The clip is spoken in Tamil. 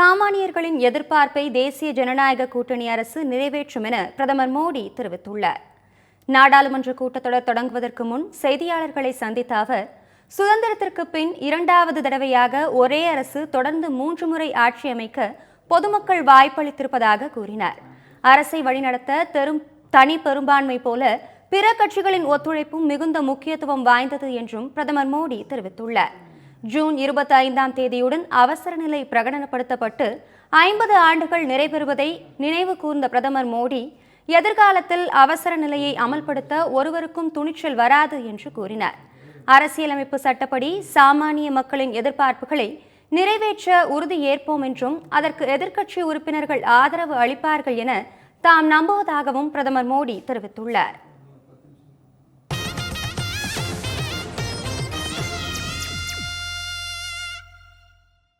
சாமானியர்களின் எதிர்பார்ப்பை தேசிய ஜனநாயக கூட்டணி அரசு நிறைவேற்றும் என பிரதமர் மோடி தெரிவித்துள்ளார். நாடாளுமன்ற கூட்டத்தொடர் தொடங்குவதற்கு முன் செய்தியாளர்களை சந்தித்த அவர் சுதந்திரத்திற்கு பின் இரண்டாவது தடவையாக ஒரே அரசு தொடர்ந்து மூன்று முறை ஆட்சி அமைக்க பொதுமக்கள் வாய்ப்பளித்திருப்பதாக கூறினார். அரசை வழிநடத்த தெரும் தனி பெரும்பான்மை போல பிற கட்சிகளின் ஒத்துழைப்பும் மிகுந்த முக்கியத்துவம் வாய்ந்தது என்றும் பிரதமர் மோடி தெரிவித்துள்ளார். ஜூன் இருபத்தி ஐந்தாம் தேதியுடன் அவசர நிலை பிரகடனப்படுத்தப்பட்டு ஐம்பது ஆண்டுகள் நிறைவேறுவதை நினைவு கூர்ந்த பிரதமர் மோடி எதிர்காலத்தில் அவசர நிலையை அமல்படுத்த ஒருவருக்கும் துணிச்சல் வராது என்று கூறினார். அரசியலமைப்பு சட்டப்படி சாமானிய மக்களின் எதிர்பார்ப்புகளை நிறைவேற்ற உறுதி ஏற்போம் என்றும் அதற்கு எதிர்க்கட்சி உறுப்பினர்கள் ஆதரவு அளிப்பார்கள் என தாம் நம்புவதாகவும் பிரதமர் மோடி தெரிவித்துள்ளார்.